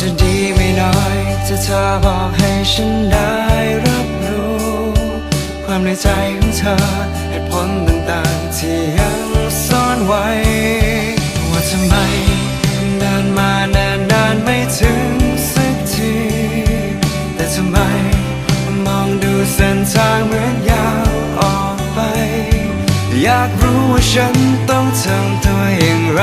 จะดีไม่น้อยถ้าเธอบอกให้ฉันได้รับรู้ ความในใจของเธอเหตุผลต่างๆที่ยังซ่อนไว้ ว่าทำไมเดินมาแนานนานไม่ถึงสักที แต่ทำไมมองดูเส้นทางเหมือนยาวออกไป อยากรู้ว่าฉันต้องทำตัวอย่างไร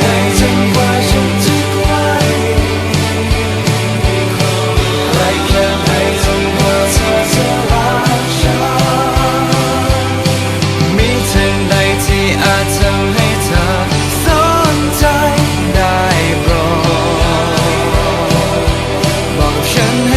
can